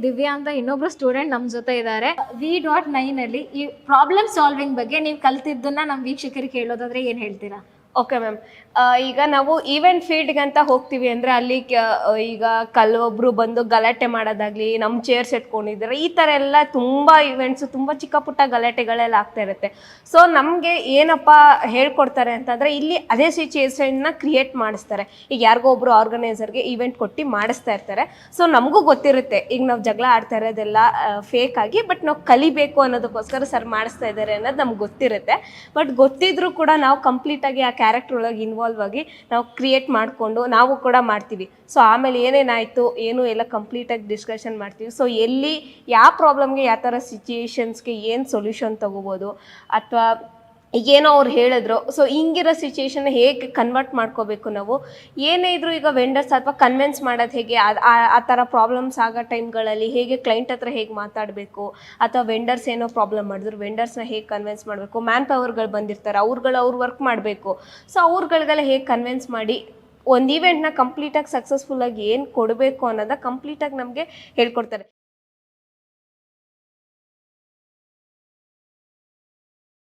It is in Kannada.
ದಿವ್ಯಾ ಅಂತ ಇನ್ನೊಬ್ರು ಸ್ಟೂಡೆಂಟ್ ನಮ್ ಜೊತೆ ಇದ್ದಾರೆ ವಿ ಡಾಟ್ ನೈನ್ ಅಲ್ಲಿ ಈ ಪ್ರಾಬ್ಲಮ್ ಸಾಲ್ವಿಂಗ್ ಬಗ್ಗೆ ನೀವು ಕಲ್ತಿದ್ದನ್ನ ನಮ್ ವೀಕ್ಷಕರಿಗೆ ಹೇಳೋದಾದ್ರೆ ಏನ್ ಹೇಳ್ತೀರಾ? ಓಕೆ ಮ್ಯಾಮ್ ಈಗ ನಾವು ಈವೆಂಟ್ ಫೀಲ್ಡ್ಗೆ ಅಂತ ಹೋಗ್ತೀವಿ ಅಂದರೆ ಅಲ್ಲಿ ಕ- ಈಗ ಕಲ್ಲೊಬ್ರು ಬಂದು ಗಲಾಟೆ ಮಾಡೋದಾಗ್ಲಿ ನಮ್ಮ ಚೇರ್ಸ್ ಇಟ್ಕೊಂಡಿದ್ದಾರೆ ಈ ಥರ ಎಲ್ಲ ತುಂಬ ಇವೆಂಟ್ಸು ತುಂಬ ಚಿಕ್ಕ ಪುಟ್ಟ ಗಲಾಟೆಗಳೆಲ್ಲ ಆಗ್ತಾ ಇರುತ್ತೆ. ಸೊ ನಮಗೆ ಏನಪ್ಪ ಹೇಳ್ಕೊಡ್ತಾರೆ ಅಂತಂದರೆ ಇಲ್ಲಿ ಅದೇ ಸಿಚುಯೇಷನ್ನ ಕ್ರಿಯೇಟ್ ಮಾಡಿಸ್ತಾರೆ. ಈಗ ಯಾರಿಗೋ ಒಬ್ಬರು ಆರ್ಗನೈಸರ್ಗೆ ಈವೆಂಟ್ ಕೊಟ್ಟು ಮಾಡಿಸ್ತಾ ಇರ್ತಾರೆ. ಸೊ ನಮಗೂ ಗೊತ್ತಿರುತ್ತೆ, ಈಗ ನಾವು ಜಗಳ ಆಡ್ತಾ ಇರೋದೆಲ್ಲ ಫೇಕ್ ಆಗಿ ಬಟ್ ನಾವು ಕಲಿಬೇಕು ಅನ್ನೋದಕ್ಕೋಸ್ಕರ ಸರ್ ಮಾಡಿಸ್ತಾ ಇದ್ದಾರೆ ಅನ್ನೋದು ನಮ್ಗೆ ಗೊತ್ತಿರುತ್ತೆ. ಬಟ್ ಗೊತ್ತಿದ್ರೂ ಕೂಡ ನಾವು ಕಂಪ್ಲೀಟಾಗಿ ಆ ಕ್ಯಾರೆಕ್ಟರ್ ಒಳಗೆ ಇನ್ವಾಲ್ವ್ ಆಗಿ ನಾವು ಕ್ರಿಯೇಟ್ ಮಾಡಿಕೊಂಡು ನಾವು ಕೂಡ ಮಾಡ್ತೀವಿ. ಸೊ ಆಮೇಲೆ ಏನೇನಾಯಿತು, ಏನು ಎಲ್ಲ ಕಂಪ್ಲೀಟಾಗಿ ಡಿಸ್ಕಷನ್ ಮಾಡ್ತೀವಿ. ಸೊ ಎಲ್ಲಿ ಯಾವ ಪ್ರಾಬ್ಲಮ್ಗೆ ಯಾವ ಥರ ಸಿಚುಯೇಷನ್ಸ್ಗೆ ಏನು ಸೊಲ್ಯೂಷನ್ ತೊಗೋಬೋದು, ಅಥವಾ ಏನೋ ಅವ್ರು ಹೇಳಿದ್ರು. ಸೊ ಹಿಂಗಿರೋ ಸಿಚುಯೇಷನ್ ಹೇಗೆ ಕನ್ವರ್ಟ್ ಮಾಡ್ಕೋಬೇಕು ನಾವು? ಏನೇ ಇದ್ರು ಈಗ ವೆಂಡರ್ಸ್ ಅಥವಾ ಕನ್ವಿನ್ಸ್ ಮಾಡೋದು ಹೇಗೆ? ಆ- ಥರ ಪ್ರಾಬ್ಲಮ್ಸ್ ಆಗೋ ಟೈಮ್ಗಳಲ್ಲಿ ಹೇಗೆ ಕ್ಲೈಂಟ್ ಹತ್ರ ಹೇಗೆ ಮಾತಾಡಬೇಕು? ಅಥವಾ ವೆಂಡರ್ಸ್ ಏನೋ ಪ್ರಾಬ್ಲಮ್ ಮಾಡಿದ್ರು ವೆಂಡರ್ಸ್ನ ಹೇಗೆ ಕನ್ವಿನ್ಸ್ ಮಾಡಬೇಕು? ಮ್ಯಾನ್ ಪವರ್ಗಳು ಬಂದಿರ್ತಾರೆ, ಅವ್ರುಗಳು ಅವ್ರು ವರ್ಕ್ ಮಾಡಬೇಕು. ಸೊ ಅವ್ರುಗಳಿಗೆಲ್ಲ ಹೇಗೆ ಕನ್ವಿನ್ಸ್ ಮಾಡಿ ಒಂದು ಈವೆಂಟ್ನ ಕಂಪ್ಲೀಟಾಗಿ ಸಕ್ಸಸ್ಫುಲ್ಲಾಗಿ ಏನು ಕೊಡಬೇಕು ಅನ್ನೋದ ಕಂಪ್ಲೀಟಾಗಿ ನಮಗೆ ಹೇಳ್ಕೊಡ್ತಾರೆ.